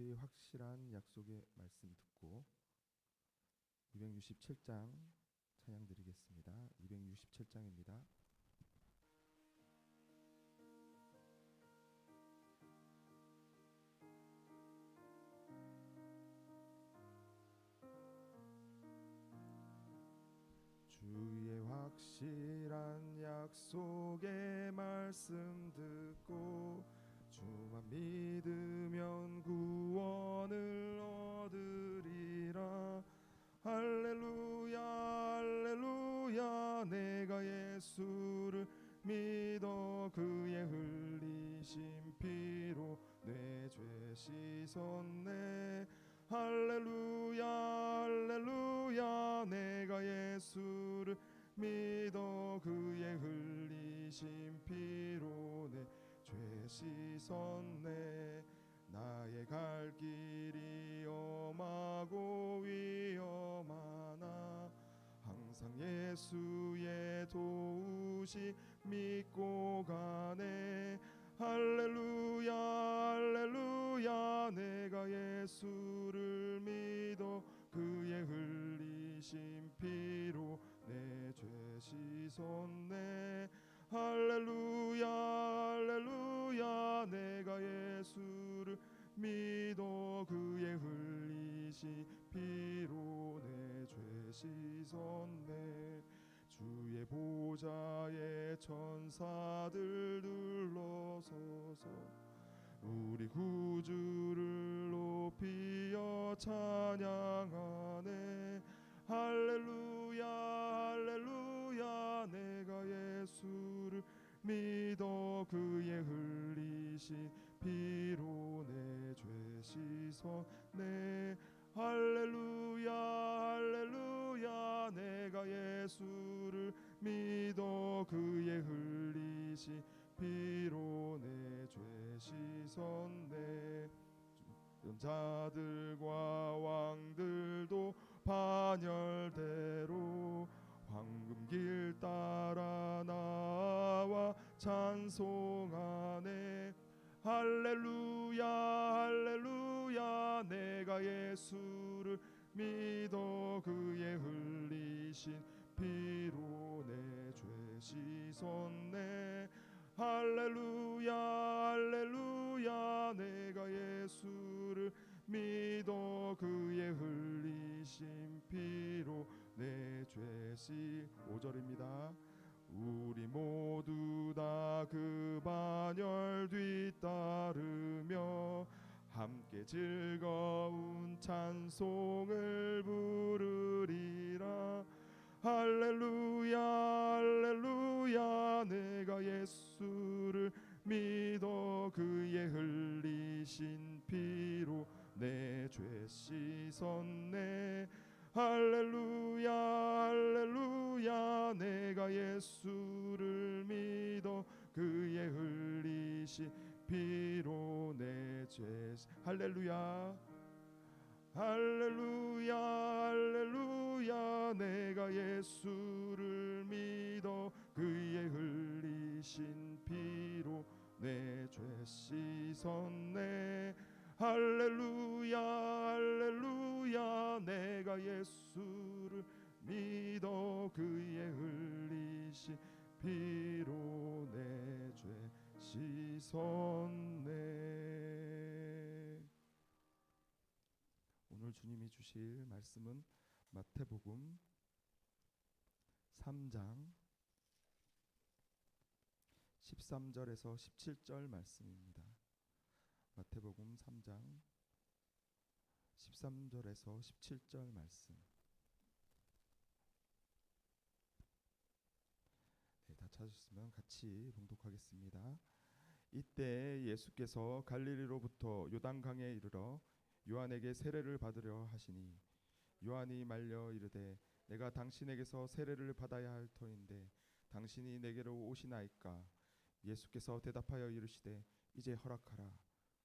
주의 확실한 약속의 말씀 듣고 267장 찬양 드리겠습니다. 267장입니다. 주의 확실한 약속의 말씀 듣고 주만 믿으면 구원을 얻으리라. 할렐루야 할렐루야. 내가 예수를 믿어 그의 흘리신 피로 내 죄 씻었네. 할렐루야 할렐루야. 내가 예수를 믿어 그의 흘리신 피로 내 죄 씻었네. 나의 갈 길이 험하고 위험하나 항상 예수의 도우시 믿고 가네. 할렐루야 할렐루야. 내가 예수를 믿어 그의 흘리신 피로 내 죄 씻었네 할렐루야 할렐루야. 내가 예수를 믿어 그의 흘리신 피로 내 죄 씻었네. 주의 보좌에 천사들 둘러서서 우리 구주를 높이어 찬양하네. 할렐루야 할렐루야. 내가 예수를 믿어 그의 흘리신 피로 내 죄 씻었네 할렐루야 할렐루야. 내가 예수를 믿어 그의 흘리신 피로 내 죄 씻었네 자들과 왕들도 반열대로 황금길 따라 찬송하네. 할렐루야 할렐루야. 내가 예수를 믿어 그의 흘리신 피로 내 죄 씻었네. 할렐루야 할렐루야. 내가 예수를 믿어 그의 흘리신 피로 내 죄시 5절입니다 우리 모두 다 그 반열 뒤따르며 함께 즐거운 찬송을 부르리라. 할렐루야 할렐루야 내가 예수를 믿어 그의 흘리신 피로 내 죄 씻었네 할렐루야 할렐루야. 내가 예수를 믿어 그의 흘리신 피로 내 죄. 할렐루야 할렐루야 할렐루야. 내가 예수를 믿어 그의 흘리신 피로 내 죄. 씻었네 할렐루야 할렐루야 내가 예수를 믿어 그의 흘리신 피로 내 죄 씻었네 오늘 주님이 주실 말씀은 마태복음 3장 13절에서 17절 말씀입니다. 마태복음 3장 13절에서 17절 말씀. 네, 다 찾으셨으면 같이 봉독하겠습니다. 이때 예수께서 갈릴리로부터 요단강에 이르러 요한에게 세례를 받으려 하시니 요한이 말려 이르되 내가 당신에게서 세례를 받아야 할 터인데 당신이 내게로 오시나이까 예수께서 대답하여 이르시되 이제 허락하라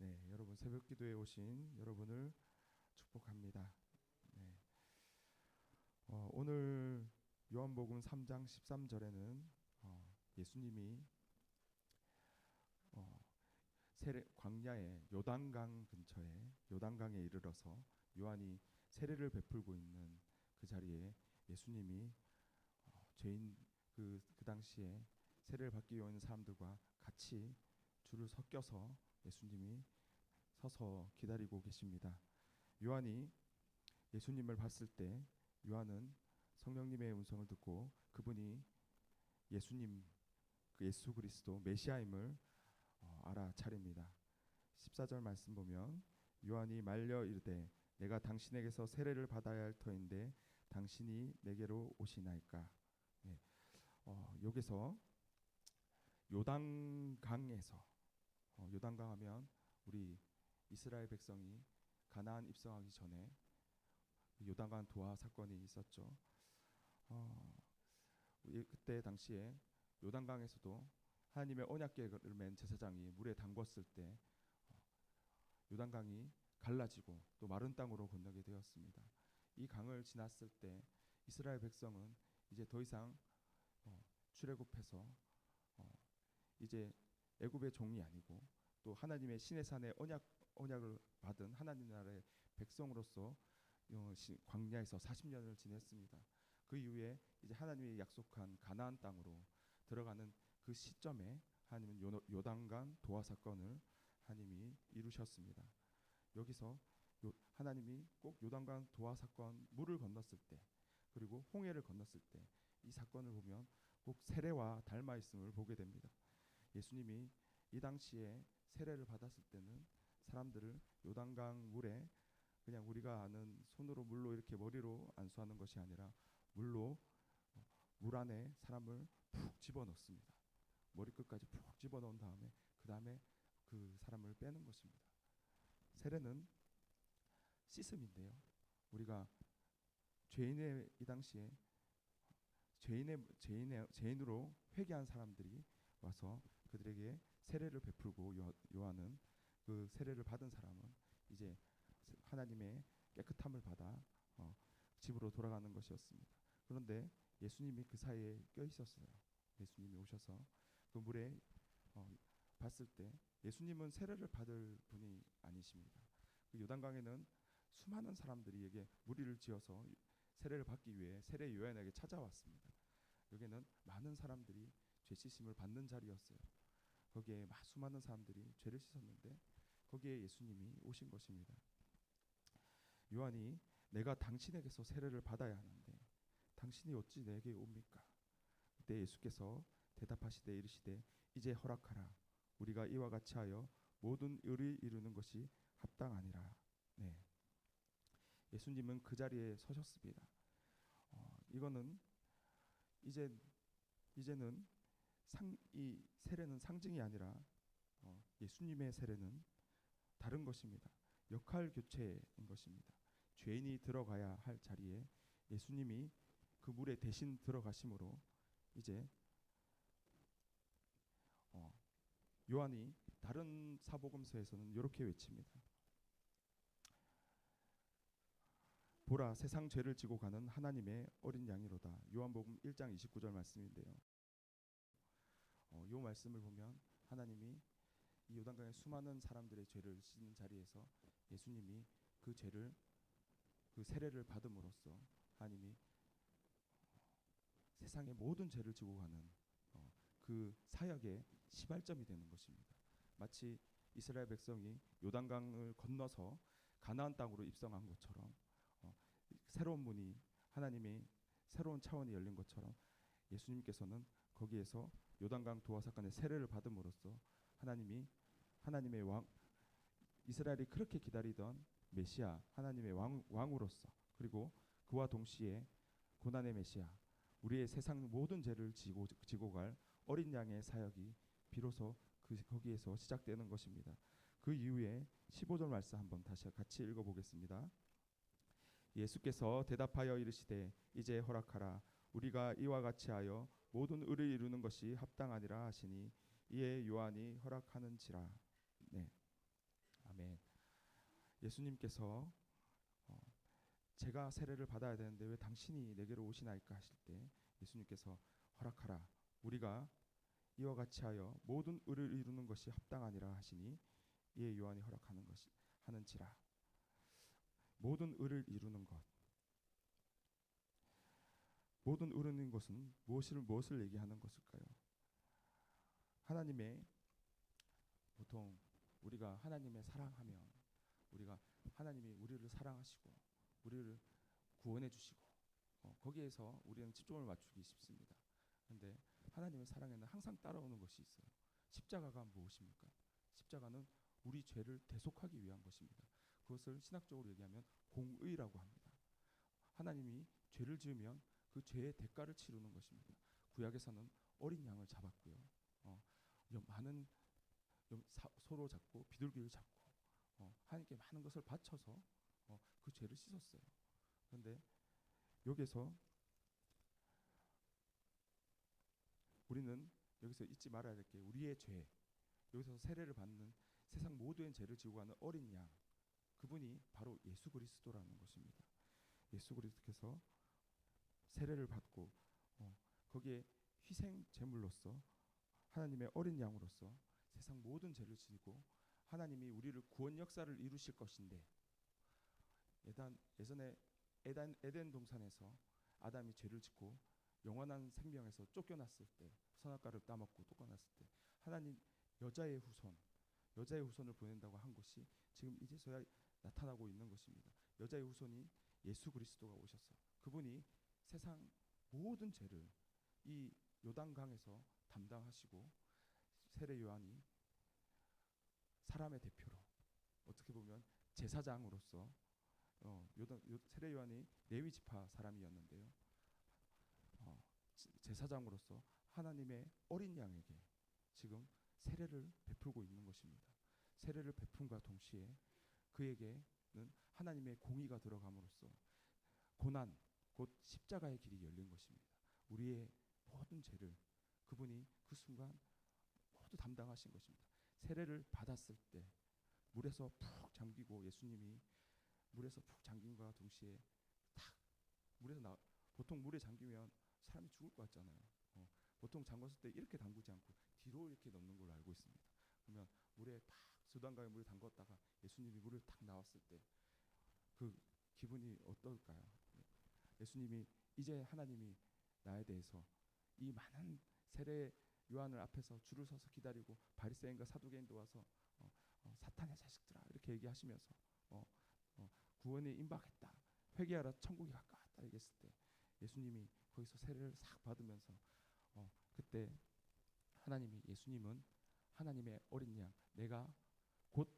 네, 여러분 새벽 기도에 오신 여러분을 축복합니다. 네. 어, 오늘 요한복음 3장 13절에는 어, 예수님이 어, 세례 광야의 요단강 근처에 요단강에 이르러서 요한이 세례를 베풀고 있는 그 자리에 예수님이 어, 죄인 그, 그 당시에 세례를 받기 위해 사람들과 같이 줄을 섞여서 예수님이 서서 기다리고 계십니다. 요한이 예수님을 봤을 때 요한은 성령님의 음성을 듣고 그분이 예수님 그 예수 그리스도 메시아임을 어, 알아차립니다. 14절 말씀 보면 요한이 말려 이르되 내가 당신에게서 세례를 받아야 할 터인데 당신이 내게로 오시나이까. 네. 어, 여기서 요단강에서 어, 요단강 하면 우리 이스라엘 백성이 가나안 입성하기 전에 요단강 도하 사건이 있었죠. 어, 그때 당시에 요단강에서도 하나님의 언약궤를 맨 제사장이 물에 담궜을 때 어, 요단강이 갈라지고 또 마른 땅으로 건너게 되었습니다. 이 강을 지났을 때 이스라엘 백성은 이제 더 이상 어, 출애굽해서 어, 이제 애굽의 종이 아니고 또 하나님의 신의 산의 언약 언약을 받은 하나님 나라의 백성으로서 어, 광야에서 40년을 지냈습니다. 그 이후에 이제 하나님이 약속한 가나안 땅으로 들어가는 그 시점에 하나님은 요, 요단강 도하 사건을 하나님이 이루셨습니다. 여기서 요, 하나님이 꼭 요단강 도하 사건 물을 건넜을 때 그리고 홍해를 건넜을 때 이 사건을 보면 꼭 세례와 닮아 있음을 보게 됩니다. 예수님이 이 당시에 세례를 받았을 때는 사람들을 요단강 물에 그냥 우리가 아는 손으로 물로 이렇게 머리로 안수하는 것이 아니라 물로 물 안에 사람을 푹 집어넣습니다. 머리끝까지 푹 집어넣은 다음에 그 다음에 그 사람을 빼는 것입니다. 세례는 씻음인데요. 우리가 죄인의 이 당시에 죄인의 죄인의 죄인으로 회개한 사람들이 와서 그들에게 세례를 베풀고 요한은 그 세례를 받은 사람은 이제 하나님의 깨끗함을 받아 어, 집으로 돌아가는 것이었습니다. 그런데 예수님이 그 사이에 껴 있었어요. 예수님이 오셔서 그 물에 어, 봤을 때 예수님은 세례를 받을 분이 아니십니다. 그 요단강에는 수많은 사람들이 에게 무리를 지어서 세례를 받기 위해 세례 요한에게 찾아왔습니다. 여기는 많은 사람들이 죄 씻음을 받는 자리였어요. 거기에 수많은 사람들이 죄를 씻었는데 거기에 예수님이 오신 것입니다. 요한이 내가 당신에게서 세례를 받아야 하는데 당신이 어찌 내게 옵니까? 그때 예수께서 대답하시되 이르시되 이제 허락하라 우리가 이와 같이 하여 모든 의를 이루는 것이 합당하니라. 네. 예수님은 그 자리에 서셨습니다. 어, 이거는 이제 이제는 상, 이 세례는 상징이 아니라 어, 예수님의 세례는 다른 것입니다. 역할 교체인 것입니다. 죄인이 들어가야 할 자리에 예수님이 그 물에 대신 들어가심으로 이제 어, 요한이 다른 사복음서에서는 이렇게 외칩니다. 보라 세상 죄를 지고 가는 하나님의 어린 양이로다. 요한복음 1장 29절 말씀인데요. 어, 요 말씀을 보면 하나님이 이 요단강에 수많은 사람들의 죄를 씻는 자리에서 예수님이 그 죄를 그 세례를 받음으로써 하나님이 세상의 모든 죄를 지고 가는 어, 그 사역의 시발점이 되는 것입니다. 마치 이스라엘 백성이 요단강을 건너서 가나안 땅으로 입성한 것처럼 어, 새로운 문이 하나님의 새로운 차원이 열린 것처럼 예수님께서는 거기에서 요단강 도화 사건의 세례를 받음으로써 하나님이 하나님의 왕 이스라엘이 그렇게 기다리던 메시아 하나님의 왕, 왕으로서 그리고 그와 동시에 고난의 메시아 우리의 세상 모든 죄를 지고 지고 갈 어린 양의 사역이 비로소 그 거기에서 시작되는 것입니다. 그 이후에 15절 말씀 한번 다시 같이 읽어 보겠습니다. 예수께서 대답하여 이르시되 이제 허락하라 우리가 이와 같이 하여 모든 의를 이루는 것이 합당하니라 하시니 이에 요한이 허락하는지라. 네. 아멘. 예수님께서 어, 제가 세례를 받아야 되는데 왜 당신이 내게로 오시나이까 하실 때 예수님께서 허락하라. 우리가 이와 같이 하여 모든 의를 이루는 것이 합당하니라 하시니 이에 요한이 허락하는 것이 하는지라. 모든 의를 이루는 것. 모든 의르는 것은 무엇을 무엇을 얘기하는 것일까요? 하나님의 보통 우리가 하나님의 사랑하면 우리가 하나님이 우리를 사랑하시고 우리를 구원해 주시고 어, 거기에서 우리는 집중을 맞추기 쉽습니다. 그런데 하나님의 사랑에는 항상 따라오는 것이 있어요. 십자가가 무엇입니까? 십자가는 우리 죄를 대속하기 위한 것입니다. 그것을 신학적으로 얘기하면 공의라고 합니다. 하나님이 죄를 지으면 그 죄의 대가를 치르는 것입니다. 구약에서는 어린 양을 잡았고요. 어, 많은 사, 소로 잡고 비둘기를 잡고 어, 하나님께 많은 것을 바쳐서 어, 그 죄를 씻었어요. 그런데 여기서 우리는 여기서 잊지 말아야 될 게 우리의 죄 여기서 세례를 받는 세상 모두의 죄를 지고 가는 어린 양 그분이 바로 예수 그리스도라는 것입니다. 예수 그리스도께서 세례를 받고 어, 거기에 희생 제물로서 하나님의 어린 양으로서 세상 모든 죄를 지고 하나님이 우리를 구원 역사를 이루실 것인데 예단 예전에 에단 에덴 동산에서 아담이 죄를 짓고 영원한 생명에서 쫓겨났을 때 선악과를 따먹고 쫓겨났을 때 하나님 여자의 후손 여자의 후손을 보낸다고 한 것이 지금 이제서야 나타나고 있는 것입니다. 여자의 후손이 예수 그리스도가 오셔서 그분이 세상 모든 죄를 이 요단강에서 담당하시고 세례 요한이 사람의 대표로 어떻게 보면 제사장으로서 어, 요단, 요, 세례 요한이 레위 지파 사람이었는데요. 어, 제사장으로서 하나님의 어린 양에게 지금 세례를 베풀고 있는 것입니다. 세례를 베푼과 동시에 그에게는 하나님의 공의가 들어감으로써 고난 곧 십자가의 길이 열린 것입니다. 우리의 모든 죄를 그분이 그 순간 모두 담당하신 것입니다. 세례를 받았을 때 물에서 푹 잠기고 예수님이 물에서 푹 잠김과 동시에 탁 물에서 나 보통 물에 잠기면 사람이 죽을 것 같잖아요. 어, 보통 잠궜을 때 이렇게 담그지 않고 뒤로 이렇게 넣는 걸로 알고 있습니다. 그러면 물에 팍 수단강에 물에 담궜다가 예수님이 물을 탁 나왔을 때 그 기분이 어떨까요? 예수님이 이제 하나님이 나에 대해서 이 많은 세례 요한을 앞에서 줄을 서서 기다리고 바리새인과 사두개인도 와서 어, 어, 사탄의 자식들아 이렇게 얘기하시면서 어, 어 구원이 임박했다 회개하라 천국이 가까웠다 얘기했을 때 예수님이 거기서 세례를 싹 받으면서 어, 그때 하나님이 예수님은 하나님의 어린 양 내가 곧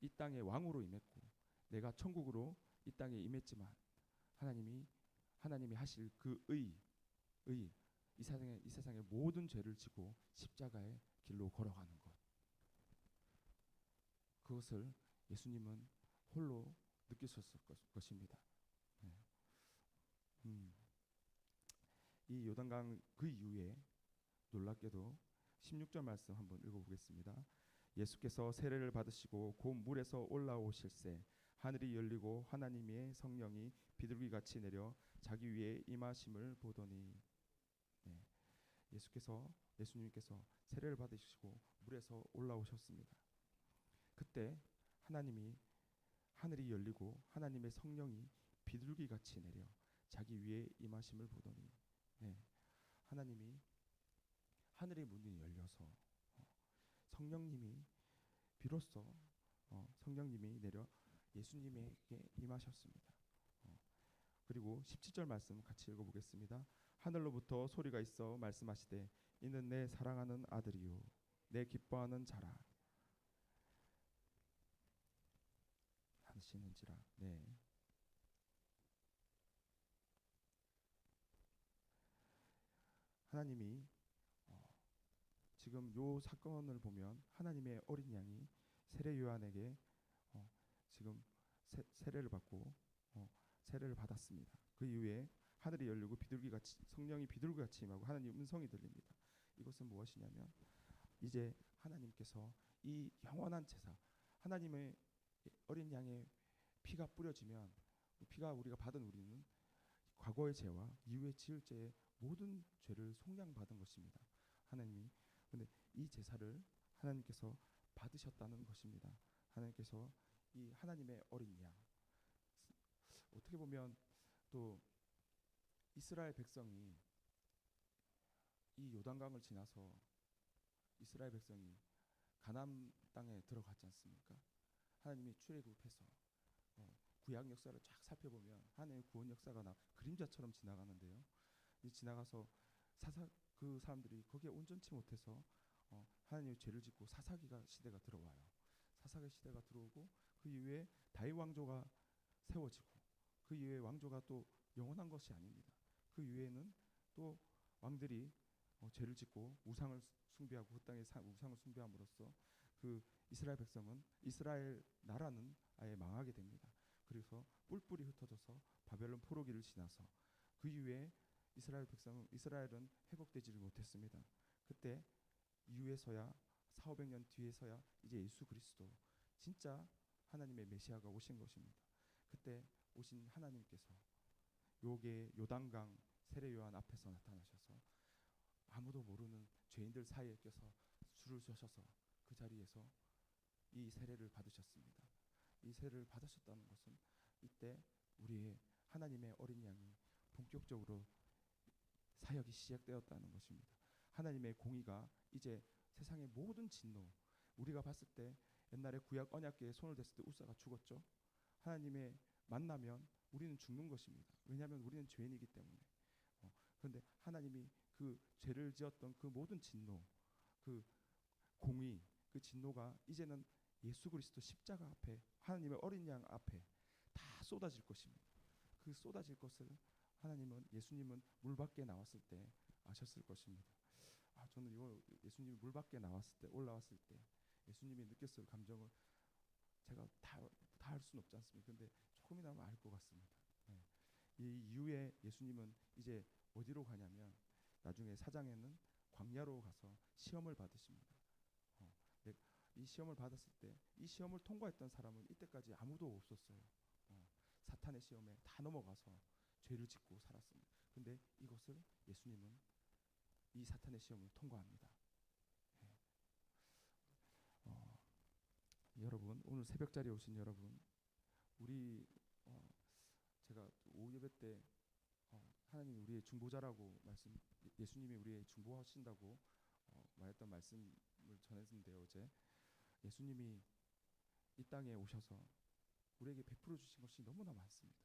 이 땅의 왕으로 임했고 내가 천국으로 이 땅에 임했지만 하나님이 하나님이 하실 그 의, 의, 이 세상의 이 세상의 모든 죄를 지고 십자가의 길로 걸어가는 것. 그것을 예수님은 홀로 느끼셨을 것 입니다. 네. 음. 이 요단강 그 이후에 놀랍게도 16절 말씀 한번 읽어보겠습니다. 예수께서 세례를 받으시고 곧 물에서 올라오실새 하늘이 열리고 하나님의 성령이 비둘기같이 내려 자기 위에 임하심을 보더니 네. 예수께서 예수님께서 세례를 받으시고 물에서 올라오셨습니다. 그때 하나님이 하늘이 열리고 하나님의 성령이 비둘기 같이 내려 자기 위에 임하심을 보더니 네. 하나님이 하늘의 문이 열려서 어, 성령님이 비로소 어, 성령님이 내려 예수님에게 임하셨습니다. 어, 그리고 17절 말씀 같이 읽어보겠습니다. 하늘로부터 소리가 있어 말씀하시되 이는 내 사랑하는 아들이요 내 기뻐하는 자라 하시는지라 네. 하나님이 어, 지금 요 사건을 보면 하나님의 어린 양이 세례 요한에게 어, 지금 세, 세례를 받고 어, 세례를 받았습니다. 그 이후에 하늘이 열리고 비둘기 같이 성령이 비둘기 같이 임하고 하나님 음성이 들립니다. 이것은 무엇이냐면 이제 하나님께서 이 영원한 제사 하나님의 어린 양의 피가 뿌려지면 피가 우리가 받은 우리는 과거의 죄와 이후에 지을 죄의 모든 죄를 속량받은 것입니다. 하나님이 근데 이 제사를 하나님께서 받으셨다는 것입니다. 하나님께서 이 하나님의 어린 양 어떻게 보면 또 이스라엘 백성이 이 요단강을 지나서 이스라엘 백성이 가나안 땅에 들어갔지 않습니까? 하나님이 출애굽해서 어, 구약 역사를 쫙 살펴보면 하나님의 구원 역사가 나 그림자처럼 지나가는데요. 이 지나가서 사사 그 사람들이 거기에 온전치 못해서 어, 하나님의 죄를 짓고 사사기가 시대가 들어와요. 사사기 시대가 들어오고 그 이후에 다윗 왕조가 세워지고 그 이후에 왕조가 또 영원한 것이 아닙니다. 그 이후에는 또 왕들이 어, 죄를 짓고 우상을 숭배하고 그 땅에 사, 우상을 숭배함으로써 그 이스라엘 백성은 이스라엘 나라는 아예 망하게 됩니다. 그래서 뿔뿔이 흩어져서 바벨론 포로기를 지나서 그 이후에 이스라엘 백성은 이스라엘은 회복되지를 못했습니다. 그때 이후에서야 4, 500년 뒤에서야 이제 예수 그리스도 진짜 하나님의 메시아가 오신 것입니다. 그때 오신 하나님께서 요게 요단강 세례 요한 앞에서 나타나셔서 아무도 모르는 죄인들 사이에 껴서 줄을 서셔서 그 자리에서 이 세례를 받으셨습니다. 이 세례를 받으셨다는 것은 이때 우리의 하나님의 어린 양이 본격적으로 사역이 시작되었다는 것입니다. 하나님의 공의가 이제 세상의 모든 진노 우리가 봤을 때 옛날에 구약 언약궤에 손을 댔을 때 우사가 죽었죠. 하나님의 만나면 우리는 죽는 것입니다. 왜냐하면 우리는 죄인이기 때문에. 어, 그런데 하나님이 그 죄를 지었던 그 모든 진노, 그 공의, 그 진노가 이제는 예수 그리스도 십자가 앞에 하나님의 어린 양 앞에 다 쏟아질 것입니다. 그 쏟아질 것을 하나님은 예수님은 물 밖에 나왔을 때 아셨을 것입니다. 아 저는 이거 예수님이 물 밖에 나왔을 때 올라왔을 때 예수님이 느꼈을 감정을 제가 다 다할 수는 없지 않습니까? 근데 조금이나마 알 것 같습니다. 네. 이 이후에 예수님은 이제 어디로 가냐면 나중에 사장에는 광야로 가서 시험을 받으십니다. 어, 네, 이 시험을 받았을 때 이 시험을 통과했던 사람은 이때까지 아무도 없었어요. 어, 사탄의 시험에 다 넘어가서 죄를 짓고 살았습니다. 근데 이것을 예수님은 이 사탄의 시험을 통과합니다. 네. 어, 여러분 오늘 새벽 자리에 오신 여러분 우리 어, 제가 오후 예배 때 어, 하나님이 우리의 중보자라고 말씀 예수님이 우리의 중보하신다고 어, 말했던 말씀을 전했는데요 어제 예수님이 이 땅에 오셔서 우리에게 베풀어 주신 것이 너무나 많습니다.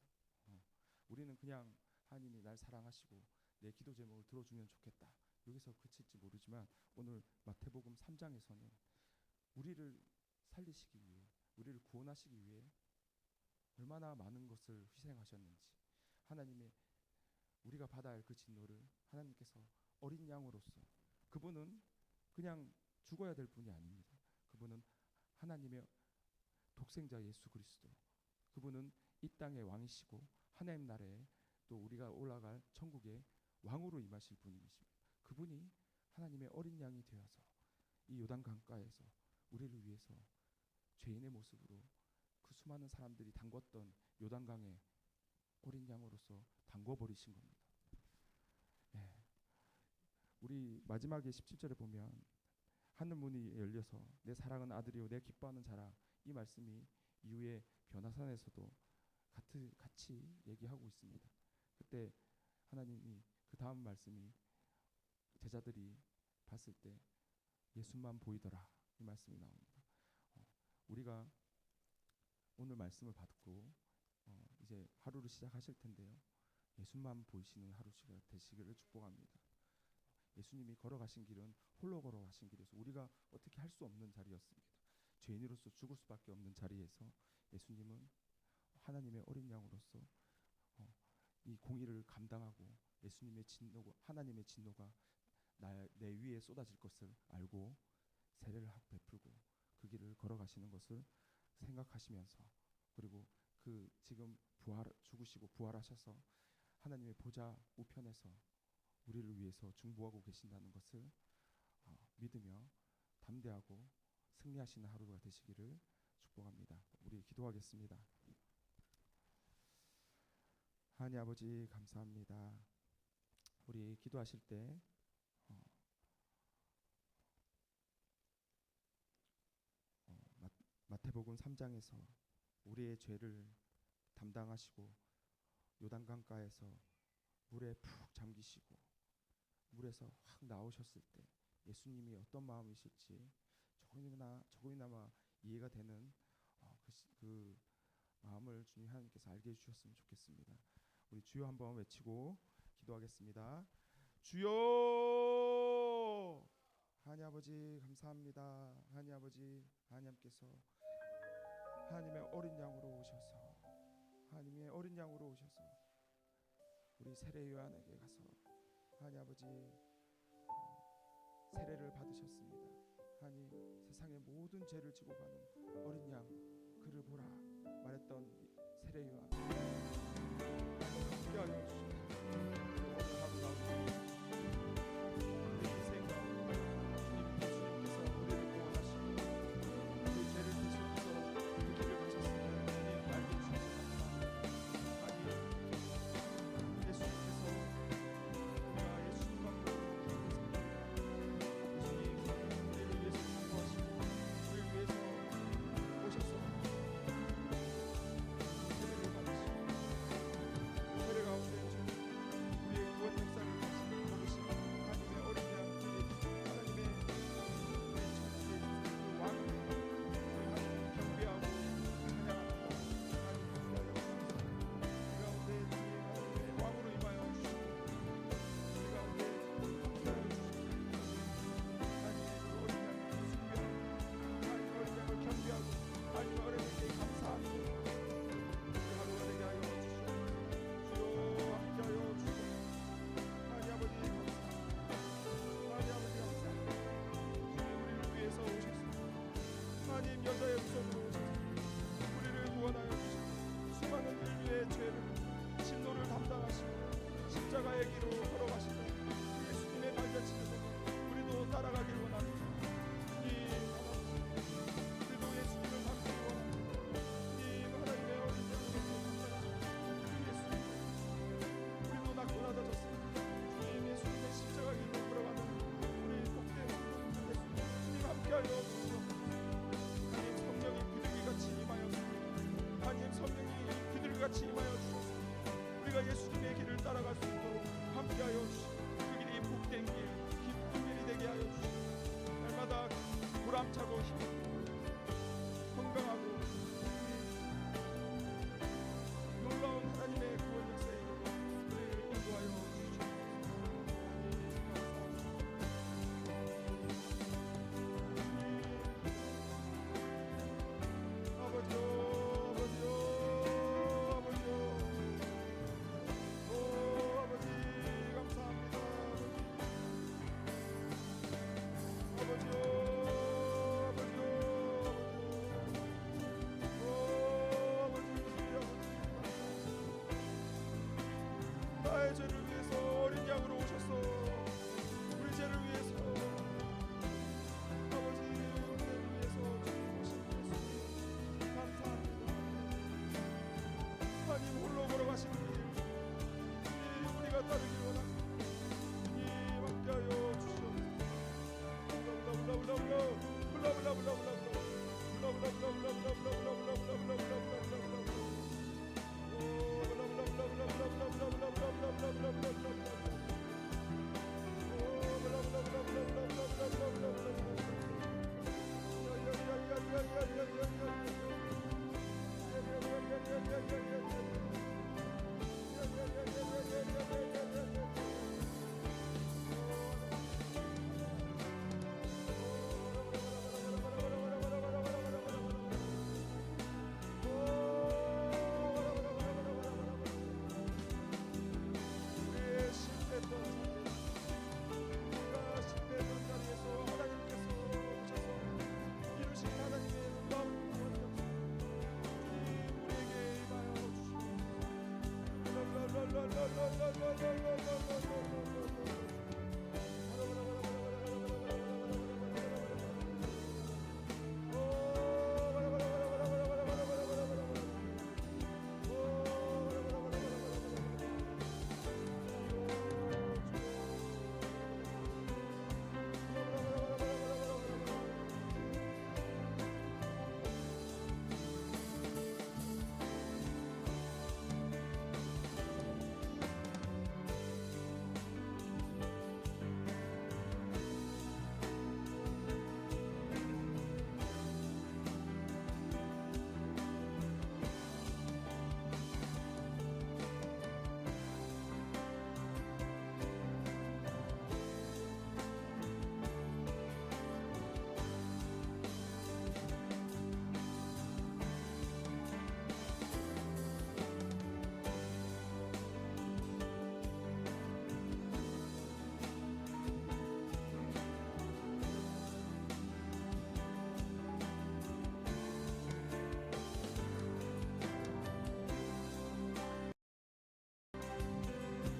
어, 우리는 그냥 하나님이 날 사랑하시고 내 기도 제목을 들어주면 좋겠다. 여기서 그칠지 모르지만 오늘 마태복음 3장에서는 우리를 살리시기 위해 우리를 구원하시기 위해 얼마나 많은 것을 희생하셨는지 하나님의 우리가 받아야 할 그 진노를 하나님께서 어린 양으로서 그분은 그냥 죽어야 될 분이 아닙니다. 그분은 하나님의 독생자 예수 그리스도. 그분은 이 땅의 왕이시고 하나님 나라에 또 우리가 올라갈 천국의 왕으로 임하실 분이십니다. 그분이 하나님의 어린 양이 되어서 이 요단 강가에서 우리를 위해서 죄인의 모습으로 그 수많은 사람들이 담궜던 요단강에 어린 양으로서 담궈 버리신 겁니다. 예. 우리 마지막에 17절에 보면 하늘 문이 열려서 내 사랑은 아들이요 내 기뻐하는 자라 이 말씀이 이후에 변화산에서도 같이 같이 얘기하고 있습니다. 그때 하나님이 그 다음 말씀이 제자들이 봤을 때 예수만 보이더라 이 말씀이 나옵니다. 어, 우리가 오늘 말씀을 받고 어, 이제 하루를 시작하실 텐데요. 예수만 보이시는 하루가 되시기를 축복합니다. 예수님이 걸어가신 길은 홀로 걸어가신 길에서 우리가 어떻게 할 수 없는 자리였습니다. 죄인으로서 죽을 수밖에 없는 자리에서 예수님은 하나님의 어린 양으로서 어, 이 공의를 감당하고 예수님의 진노가 하나님의 진노가 나, 내 위에 쏟아질 것을 알고 세례를 베풀고 그 길을 걸어가시는 것을 생각하시면서 그리고 그 지금 부활 죽으시고 부활하셔서 하나님의 보좌 우편에서 우리를 위해서 중보하고 계신다는 것을 어, 믿으며 담대하고 승리하시는 하루가 되시기를 축복합니다. 우리 기도하겠습니다. 하나님 아버지 감사합니다. 우리 기도하실 때 어, 어, 마, 마태복음 3장에서 우리의 죄를 담당하시고 요단강가에서 물에 푹 잠기시고 물에서 확 나오셨을 때 예수님이 어떤 마음이실지 조금이나 조금이나마 이해가 되는 어, 그, 그 마음을 주님 하나님께서 알게 해주셨으면 좋겠습니다. 우리 주여 한번 외치고 기도하겠습니다. 주여 하나님 아버지 감사합니다. 하나님 아버지 하나님께서 하나님의 어린 양으로 오셔서 하나님의 어린 양으로 오셔서 우리 세례 요한에게 가서 하나님 아버지 어, 세례를 받으셨습니다. 하나님 세상의 모든 죄를 지고 가는 어린 양 그를 보라 말했던 세례 요한